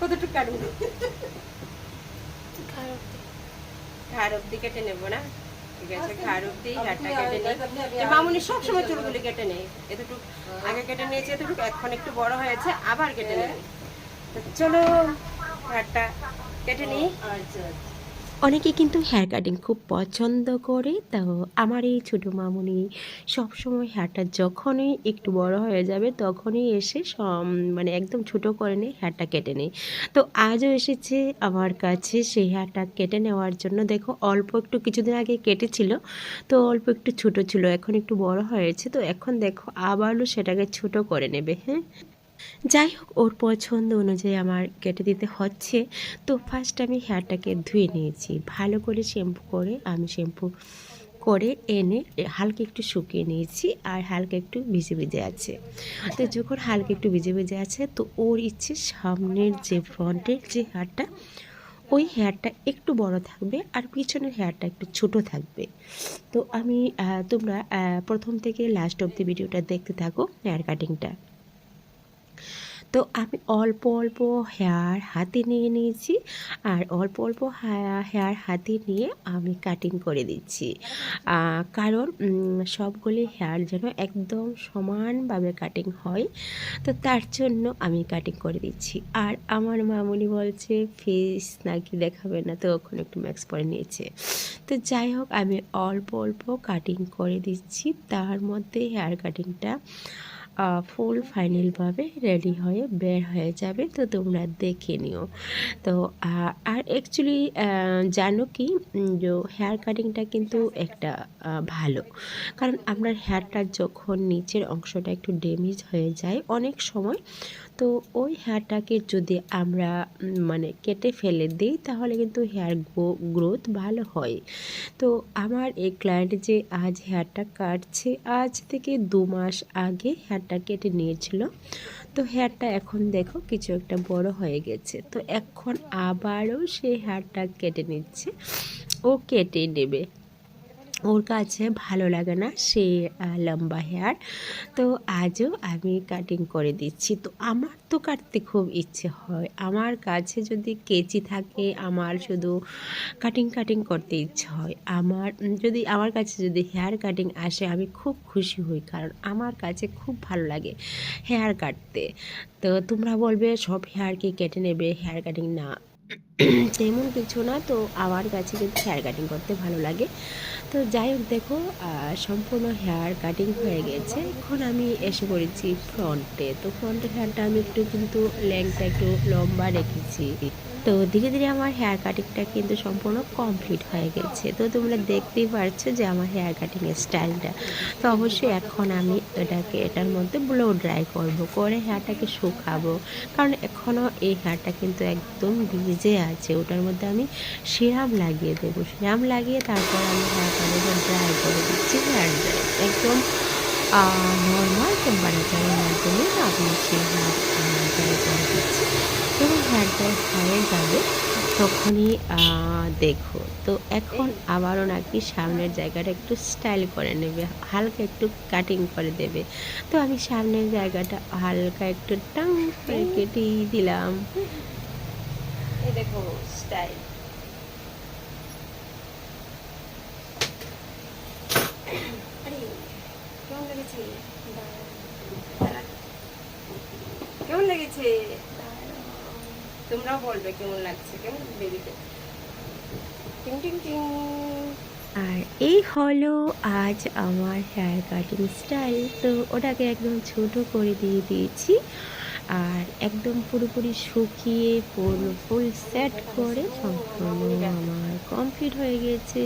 কতটুকু কাটবো ঘাড় অব্দি কেটে নেব না? ঠিক আছে ঘাড় অব্দি হেয়ারটা কেটে নেই। মামুনি সবসময় চুলগুলি কেটে নেই এতটুকু আগে কেটে নিয়েছে এতটুকু এখন একটু বড় হয়েছে আবার কেটে নেবে। তো চলো হেয়ারটা কেটে নিই। অনেকে কিন্তু হেয়ার কাটিং খুব পছন্দ করে, তো আমার এই ছোটো মামুনি সবসময় হেয়ারটা যখনই একটু বড় হয়ে যাবে তখনই এসে মানে একদম ছোট করে নিয়ে হেয়ারটা কেটে নেয়। তো আজও এসেছে আমার কাছে সেই হেয়ারটা কেটে নেওয়ার জন্য। দেখো অল্প একটু কিছুদিন আগে কেটেছিল, তো অল্প একটু ছোট ছিল, এখন একটু বড় হয়েছে, তো এখন দেখো আবারও সেটাকে ছোট করে নেবে হ্যাঁ? যাই হোক ওর পছন্দ অনুযায়ী আমার কেটে দিতে হচ্ছে। তো ফার্স্ট আমি হেয়ারটাকে ধুয়ে নিয়েছি। ভালো করে শ্যাম্পু করে, আমি শ্যাম্পু করে এনে হালকা একটু শুকিয়ে নিয়েছি আর হালকা একটু ভিজে ভিজে আছে। তো যখন হালকা একটু ভিজে ভিজে আছে, তো ওর ইচ্ছে সামনের যে ফ্রন্টের যে হেয়ারটা ওই হেয়ারটা একটু বড় থাকবে আর পিছনের হেয়ারটা একটু ছোট থাকবে। তো আমি তোমরা প্রথম থেকে লাস্ট অব্দি ভিডিওটা দেখতে থাকো হেয়ার কাটিংটা তো আমি অল্প অল্প হেয়ার হাতে নিয়ে নিয়েছি আর অল্প অল্প হেয়ার হাতে নিয়ে আমি কাটিং করে দিচ্ছি। কারণ সবগুলি হেয়ার যেন একদম সমানভাবে কাটিং হয়, তো তার জন্য আমি কাটিং করে দিচ্ছি। আর আমার মামুনি বলছে, ফেস নাকি দেখাবে না। তো ওখানে একটু ম্যাক্স পরে নিয়েছে। তো যাই হোক, আমি অল্প অল্প কাটিং করে দিচ্ছি। তার মধ্যে হেয়ার কাটিংটা ফুল ফাইনালভাবে রেডি হয়ে বের হয়ে যাবে, তো তোমরা দেখে নিও। তো আর অ্যাকচুয়ালি জানো কি? হেয়ার কাটিংটা কিন্তু একটা ভালো। কারণ আপনার হেয়ারটা যখন নিচের অংশটা একটু ড্যামেজ হয়ে যায়, অনেক সময় তো ওই হেয়ারটাকে যদি আমরা মানে কেটে ফেলে দিই, তাহলে কিন্তু হেয়ার গ্রোথ ভালো হয়। তো আমার এই ক্লায়েন্ট যে আজ হেয়ারটা কাটছে, আজ থেকে দু মাস আগে হেয়ারটা কেটে নিয়েছিল। তো হেয়ারটা এখন দেখো কিছু একটা বড় হয়ে গেছে। তো এখন আবারও সে হেয়ারটা কেটে নিচ্ছে। ও কেটে নেবে। ওর কাছে ভালো লাগে না, সে লম্বা হেয়ার তো আজও আমি কাটিং করে দিচ্ছি। তো আমার তো কাটতে খুব ইচ্ছে হয়। আমার কাছে যদি কেচি থাকে, আমার শুধু কাটিং কাটিং করতে ইচ্ছে হয়। আমার যদি আমার কাছে যদি হেয়ার কাটিং আসে, আমি খুব খুশি হই, কারণ আমার কাছে খুব ভালো লাগে হেয়ার কাটতে। তো তোমরা বলবে, সব হেয়ার কি কেটে নেবে? হেয়ার কাটিং না। তেমন কিছু না, তো আমার কাছে কিন্তু হেয়ার কাটিং করতে ভালো লাগে। তো যাই হোক দেখো সম্পূর্ণ হেয়ার কাটিং হয়ে গেছে। এখন আমি এসে পড়েছি ফ্রন্টে তো ফ্রন্টের হেয়ারটা আমি একটু কিন্তু লেংথটা একটু লম্বা রেখেছি। তো ধীরে ধীরে আমার হেয়ার কাটিংটা কিন্তু সম্পূর্ণ কমপ্লিট হয়ে গেছে। তো তোমরা দেখতেই পারছ যে আমার হেয়ার কাটিংয়ের স্টাইলটা তো অবশ্যই এখন আমি এটাকে, এটার মধ্যে ব্লো ড্রাই করব। করে হেয়ারটাকে শুকাবো। কারণ এখনও এই হেয়ারটা কিন্তু একদম ভিজে আছে, ওটার মধ্যে আমি সিরাম লাগিয়ে দেবো। সিরাম লাগিয়ে তারপর আমি হেয়ারটাকে ড্রাই করে দিচ্ছি। হেয়ার ড্রাই একদম নর্মাল টেম্পারেচারের মাধ্যমে আমি সেই হেয়ার ড্রাই করে দিচ্ছি। যখন হেয়ার ড্রাই হয়ে যাবে তখনই দেখো। তো এখন আবারও নাকি সামনের জায়গাটা একটু স্টাইল করে নেবে, হালকা একটু কাটিং করে দেবে। তো আমি সামনের জায়গাটা হালকা একটু টাং করে কেটেই দিলাম। এই দেখো স্টাইল কেমন লেগেছে? তোমরাও বলবে কেমন লাগছে, কেমন বেবিকে টিং টিং টিং। আর এই হলো আজ আমার হেয়ার কাটিং স্টাইল। তো ওটাকে একদম ছোট করে দিয়ে দিয়েছি। আর একদম পুরোপুরি শুকিয়ে ফুল ফুল সেট করে সম্পূর্ণ আমার কমপ্লিট হয়ে গেছে।